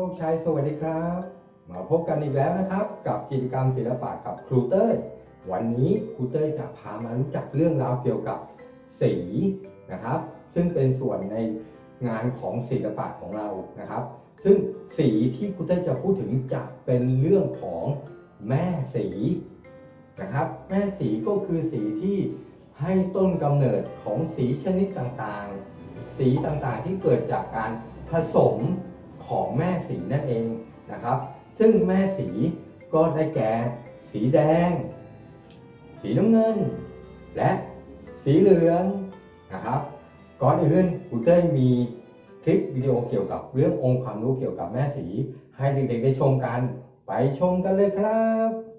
โชคชัยสวัสดีครับ มาพบกันอีกแล้วนะครับ กับกิจกรรมศิลปะกับครูเต้ยวันนี้ครูเต้ยจะพามารู้จักเรื่องราวเกี่ยวกับสีนะครับ ซึ่งเป็นส่วนในงานของศิลปะของเรานะครับ ซึ่งสีที่ครูเต้ยจะพูดถึงจะเป็นเรื่องของแม่สีนะครับ แม่สีก็คือสีที่ให้ต้นกำเนิดของสีชนิดต่างๆ สีต่างๆที่เกิดจากการผสม ของแม่สีนั่นเองนะครับ ซึ่งแม่สีก็ได้แก่ สีแดง สีน้ำเงิน และสีเหลืองนะครับ ก่อนอื่นครูเต้ยมีคลิปวิดีโอเกี่ยวกับเรื่ององค์ความรู้เกี่ยวกับแม่สี ให้เด็กๆได้ชมกัน ไปชมกันเลยครับ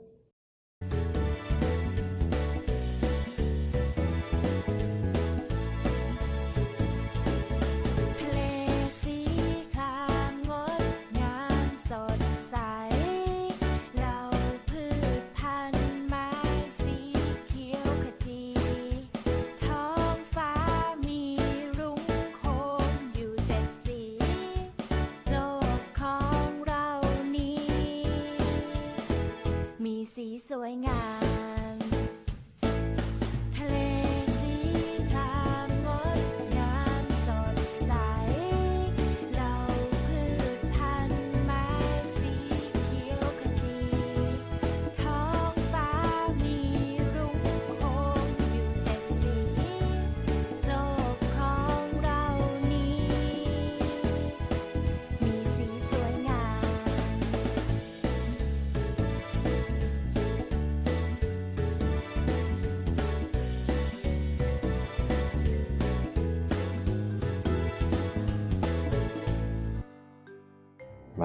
มีสีสวยงาม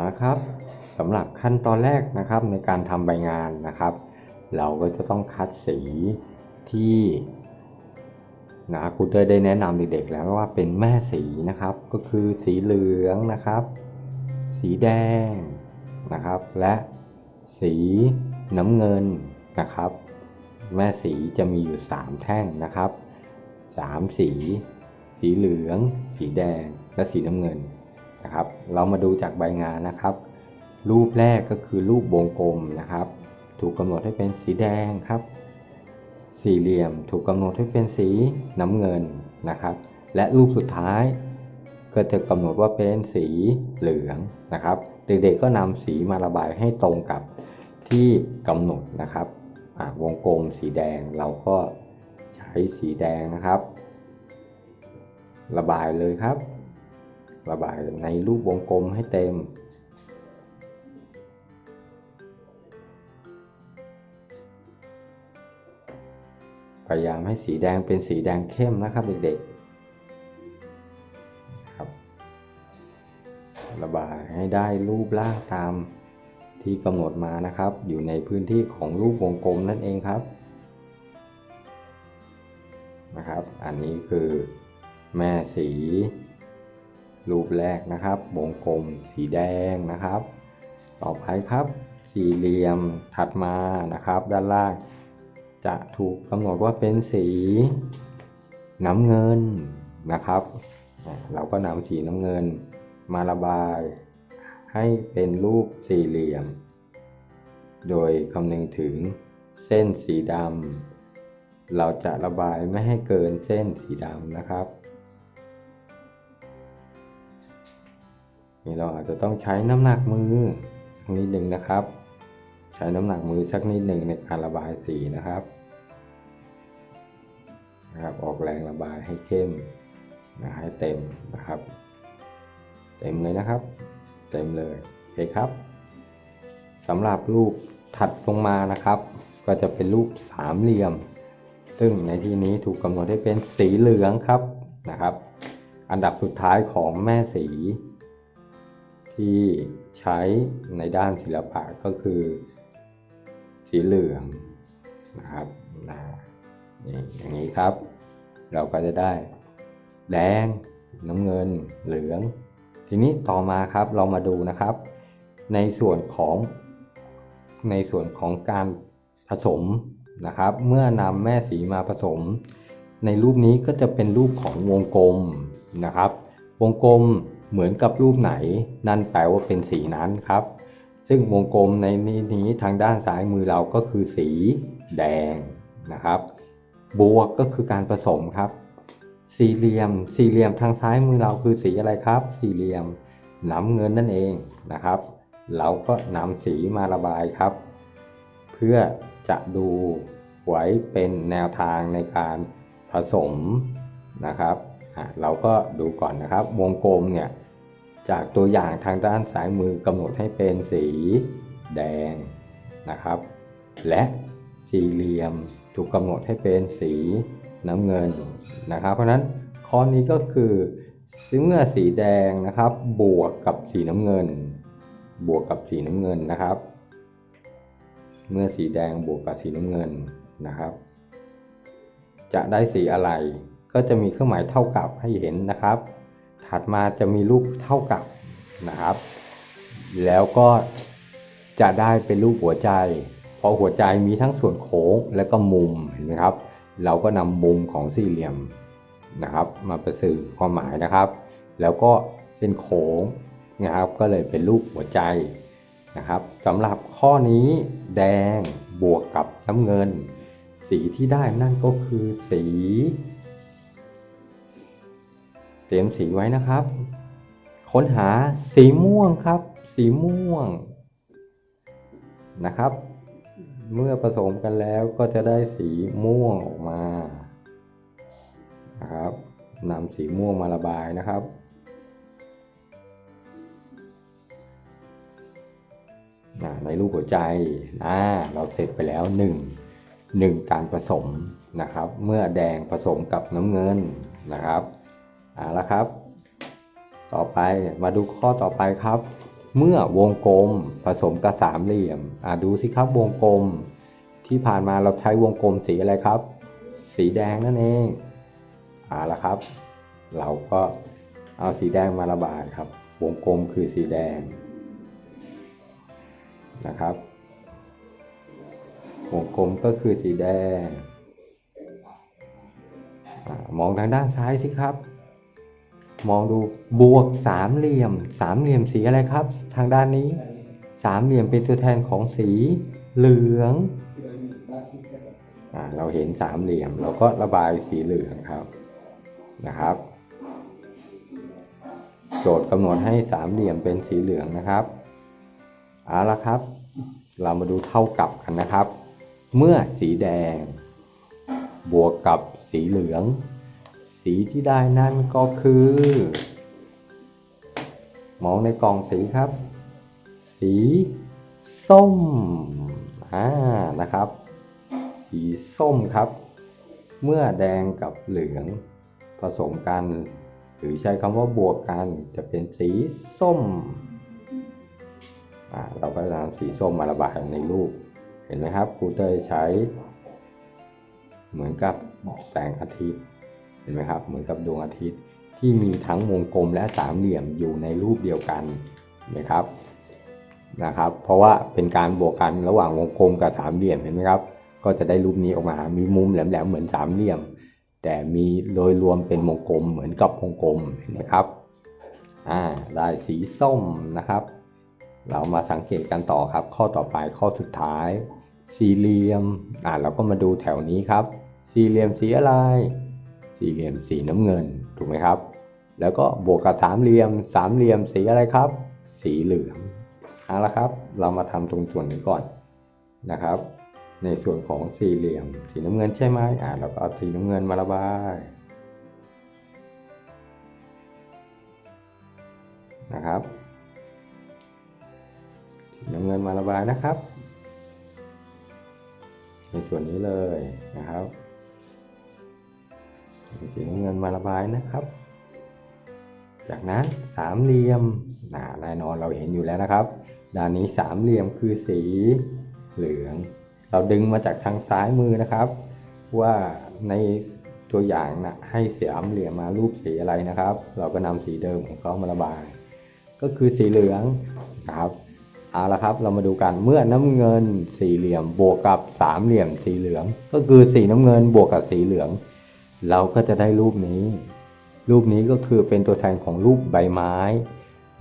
มาครับสำหรับขั้นตอนแรกนะครับในการทำใบงานนะครับ เราก็จะต้องคัดสีที่นะครูเต้ยได้แนะนำเด็กๆแล้วว่าเป็นแม่สีนะครับ ก็คือสีเหลืองนะครับ สีแดงนะครับ และสีน้ำเงินนะครับ แม่สีจะมีอยู่ 3 แท่งนะครับ 3 สี สีเหลือง สีแดงและสีน้ำเงิน นะครับ เรามาดูจากใบงานนะครับ รูปแรกก็คือรูปวงกลมนะครับ ถูกกำหนดให้เป็นสีแดงครับ สี่เหลี่ยมถูกกำหนดให้เป็นสีน้ำเงินนะครับ และรูปสุดท้าย ก็จะกำหนดว่าเป็นสีเหลืองนะครับ เด็กๆก็นำสีมาระบายให้ตรงกับที่กำหนดนะครับวงกลมสีแดงเราก็ใช้สีแดงนะครับ ระบายเลยครับ ระบายในรูปวงกลมให้เต็ม พยายามให้สีแดงเป็นสีแดงเข้มนะครับเด็กๆครับ ระบายให้ได้รูปร่างตามที่กำหนดมานะครับ อยู่ในพื้นที่ของรูปวงกลมนั่นเองครับนะครับ อันนี้คือแม่สี รูปแรกนะครับวงกลมสีแดงนะครับ ต่อไปครับสี่เหลี่ยมถัดมานะครับ ด้านล่าง จะถูกกำหนดว่าเป็นสีน้ำเงินนะครับ เราก็นำสีน้ำเงินมาระบาย ให้เป็นรูปสี่เหลี่ยม โดยคำนึงถึงเส้นสีดำเราจะระบายไม่ให้เกินเส้นสีดำนะครับ นี่เราอาจจะต้องใช้น้ำหนักมือสักนิดหนึ่งนะครับ ใช้น้ำหนักมือสักนิดหนึ่งในการระบายสีนะครับนะครับ ออกแรงระบายให้เข้มนะให้เต็มนะครับ เต็มเลยนะครับ เต็มเลยโอเคครับสำหรับรูปถัดลงมานะครับ ก็จะเป็นรูปสามเหลี่ยม ซึ่งในที่นี้ถูกกำหนดให้เป็นสีเหลืองครับนะครับ อันดับสุดท้ายของแม่สี ที่ใช้ในด้านศิลปะก็คือ สีเหลืองนะครับนะอย่างนี้ครับ เราก็จะได้แดง น้ำเงิน เหลือง ทีนี้ต่อมาครับเรามาดูนะครับ ในส่วนของในส่วนของการผสมนะครับ เมื่อนำแม่สีมาผสม ในรูปนี้ก็จะเป็นรูปของวงกลมนะครับ วงกลม เหมือนกับรูปไหน นั่นแปลว่าเป็นสีนั้นครับ ซึ่งวงกลมในนี้นี้ทางด้านซ้ายมือเราก็คือสีแดงนะครับ บวกก็คือการผสมครับ สี่เหลี่ยม สี่เหลี่ยมทางซ้ายมือเราคือสีอะไรครับ สี่เหลี่ยมน้ำเงินนั่นเองนะครับ เราก็นำสีมาระบายครับ เพื่อจะดูไว้เป็นแนวทางในการผสมนะครับ เราก็ดูก่อนนะครับ วงกลมเนี่ยจากตัวอย่างทางด้านซ้ายมือกำหนดให้เป็นสีแดงนะครับ และสี่เหลี่ยมถูกกำหนดให้เป็นสีน้ำเงินนะครับ เพราะฉะนั้นข้อนี้ก็คือเมื่อสีแดงนะครับ บวกกับสีน้ำเงิน บวกกับสีน้ำเงินนะครับ เมื่อสีแดงบวกกับสีน้ำเงินนะครับ จะได้สีอะไร ก็จะมีเครื่องหมายเท่ากับให้เห็นนะครับ ถัดมาจะมีรูปเท่ากับนะครับ แล้วก็จะได้เป็นรูปหัวใจ เพราะหัวใจมีทั้งส่วนโค้งและก็มุมเห็นไหมครับ เราก็นำมุมของสี่เหลี่ยมนะครับ มาประสื่อความหมายนะครับ แล้วก็เส้นโค้งนะครับ ก็เลยเป็นรูปหัวใจนะครับสำหรับข้อนี้แดงบวกกับน้ำเงิน สีที่ได้นั่นก็คือสี เตรียมสีไว้นะครับ ค้นหาสีม่วงครับ สีม่วงนะครับ เมื่อผสมกันแล้วก็จะได้สีม่วงออกมานะครับนำสีม่วงมาระบายนะครับในรูปหัวใจอ่าเราเสร็จไปแล้ว 1 1 การผสมนะครับ เมื่อแดงผสมกับน้ำเงินนะครับ เอาละครับ ต่อไปมาดูข้อต่อไปครับ เมื่อวงกลมผสมกับสามเหลี่ยมอ่าดูสิครับวงกลม ที่ผ่านมาเราใช้วงกลมสีอะไรครับ สีแดงนั่นเองเอาละครับ เราก็เอาสีแดงมาระบายครับ วงกลมคือสีแดงนะครับ วงกลมก็คือสีแดงอมองทางด้านซ้ายสิครับ มองดูบวกสามเหลี่ยม สามเหลี่ยมสีอะไรครับ ทางด้านนี้ สามเหลี่ยมเป็นตัวแทนของสีเหลืองอเราเห็นสามเหลี่ยม เราก็ระบายสีเหลืองครับนะครับ โจทย์กำหนดให้สามเหลี่ยมเป็นสีเหลืองนะครับเอาละครับ เรามาดูเท่ากับกันนะครับ เมื่อสีแดง บวกกับสีเหลือง สีที่ได้นั่นก็คือ มองในกล่องสีครับ สีส้มอ่านะครับ สีส้มครับ เมื่อแดงกับเหลืองผสมกัน หรือใช้คำว่าบวกกันจะเป็นสีส้มอ่าเราก็จะนำสีส้มมาระบายในรูป เห็นไหมครับครูเตยใช้ เหมือนกับแสงอาทิตย์ ห็นไหมครับเหมือนกับดวงอาทิตย์ที่มีทั้งวงกลมและสามเหลี่ยมอยู่ในรูปเดียวกันนะครับนะครับ เพราะว่าเป็นการบวกกันระหว่างวงกลมกับสามเหลี่ยมเห็นไหมครับ ก็จะได้รูปนี้ออกมามีมุมแหลมๆเหมือนสามเหลี่ยม แต่มีโดยรวมเป็นวงกลมเหมือนกับวงกลมเห็นไหมครับอ่าได้สีส้มนะครับ เรามาสังเกตกันต่อครับ ข้อต่อไปข้อสุดท้าย สี่เหลี่ยมอ่าเราก็มาดูแถวนี้ครับ สี่เหลี่ยมสีอะไร สี่เหลี่ยมสีน้ำเงินถูกไหมครับ แล้วก็บวกกับสามเหลี่ยมสามเหลี่ยมสีอะไรครับ สีเหลืองเอาละครับ เรามาทำตรงส่วนนี้ก่อนนะครับ ในส่วนของสี่เหลี่ยมสีน้ำเงินใช่ไหมอ่าเราก็เอาสีน้ำเงินมาระบายนะครับน้ำเงินมาระบายนะครับ ในส่วนนี้เลยนะครับ สีน้ำเงินมาระบายนะครับ จากนั้นสามเหลี่ยมนะแน่นอนเราเห็นอยู่แล้วนะครับ ด้านนี้สามเหลี่ยมคือสีเหลือง เราดึงมาจากทางซ้ายมือนะครับ ว่าในตัวอย่างนะให้สามเหลี่ยมมารูปสีอะไรนะครับ เราก็นำสีเดิมของเขามาระบาย ก็คือสีเหลืองนะครับเอาละครับเรามาดูกันเมื่อน้ำเงินสี่เหลี่ยมบวกกับสามเหลี่ยมสีเหลือง ก็คือสีน้ำเงินบวกกับสีเหลือง เราก็จะได้รูปนี้ รูปนี้ก็คือเป็นตัวแทนของรูปใบไม้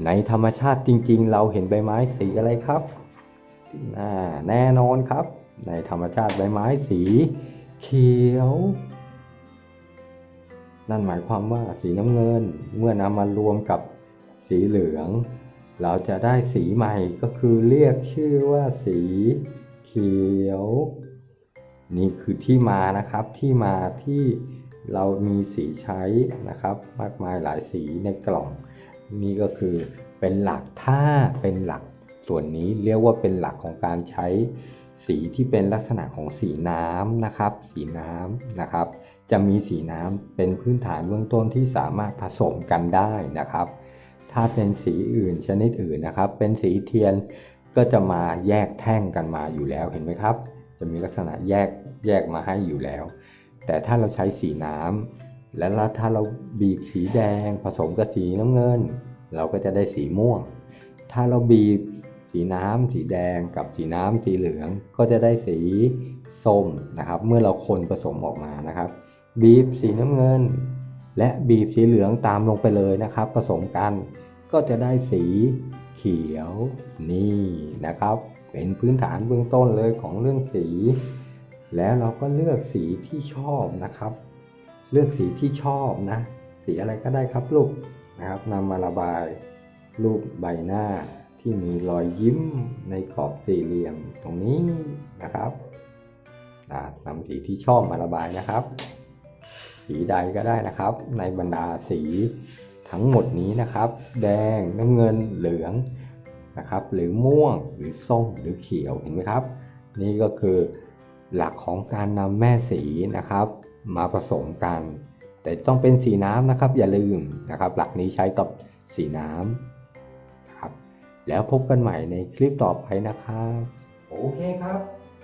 ในธรรมชาติจริง ๆ เราเห็นใบไม้สีอะไรครับแน่นอนครับ ในธรรมชาติใบไม้สีเขียว นั่นหมายความว่าสีน้ำเงินเมื่อนำมารวมกับสีเหลือง เราจะได้สีใหม่ก็คือเรียกชื่อว่าสีเขียว นี่คือที่มานะครับที่มาที่ เรามีสีใช้นะครับมากมายหลายสีในกล่อง นี่ก็คือเป็นหลักถ้าเป็นหลักส่วนนี้เรียกว่าเป็นหลักของการใช้สีที่เป็นลักษณะของสีน้ำนะครับ สีน้ำนะครับ จะมีสีน้ำเป็นพื้นฐานเบื้องต้นที่สามารถผสมกันได้นะครับ ถ้าเป็นสีอื่นชนิดอื่นนะครับ เป็นสีเทียนก็จะมาแยกแท่งกันมาอยู่แล้วเห็นไหมครับ จะมีลักษณะแยกแยกมาให้อยู่แล้ว แต่ถ้าเราใช้สีน้ำและถ้าเราบีบสีแดงผสมกับสีน้ำเงิน เราก็จะได้สีม่วง ถ้าเราบีบสีน้ำสีแดงกับสีน้ำสีเหลือง ก็จะได้สีส้มนะครับ เมื่อเราคนผสมออกมานะครับ บีบสีน้ำเงิน และบีบสีเหลืองตามลงไปเลยนะครับ ผสมกันก็จะได้สีเขียวนี่นะครับ เป็นพื้นฐานเบื้องต้นเลยของเรื่องสี แล้วเราก็เลือกสีที่ชอบนะครับ เลือกสีที่ชอบนะ สีอะไรก็ได้ครับลูกนะครับนำมาระบายรูปใบหน้าที่มีรอยยิ้มในกรอบสี่เหลี่ยมตรงนี้นะครับนำสีที่ชอบมาระบายนะครับ สีใดก็ได้นะครับ ในบรรดาสีทั้งหมดนี้นะครับ แดงน้ำเงินเหลืองนะครับ หรือม่วงหรือส้มหรือเขียวเห็นไหมครับ นี่ก็คือ หลักของการนำแม่สีนะครับ มาผสมกัน แต่ต้องเป็นสีน้ำนะครับ อย่าลืมนะครับ หลักนี้ใช้กับสีน้ำครับ แล้วพบกันใหม่ในคลิปต่อไปนะครับ โอเคครับ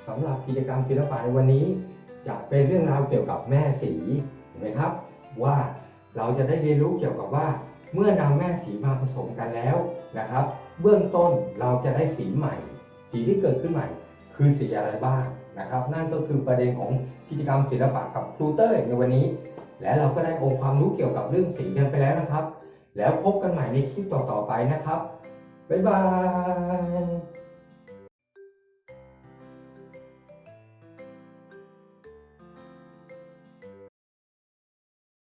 สำหรับกิจกรรมศิลปะในวันนี้ จะเป็นเรื่องราวเกี่ยวกับแม่สีเห็นไหมครับ ว่าเราจะได้เรียนรู้เกี่ยวกับว่า เมื่อนำแม่สีมาผสมกันแล้วนะครับ เบื้องต้นเราจะได้สีใหม่ สีที่เกิดขึ้นใหม่ คือสีอะไรบ้าง นะครับนั่นก็คือประเด็นของกิจกรรมศิลปะกับครูเต้ยในวันนี้ และเราก็ได้องค์ความรู้เกี่ยวกับเรื่องสีกันไปแล้วนะครับ แล้วพบกันใหม่ในคลิปต่อๆไปนะครับบ๊ายบาย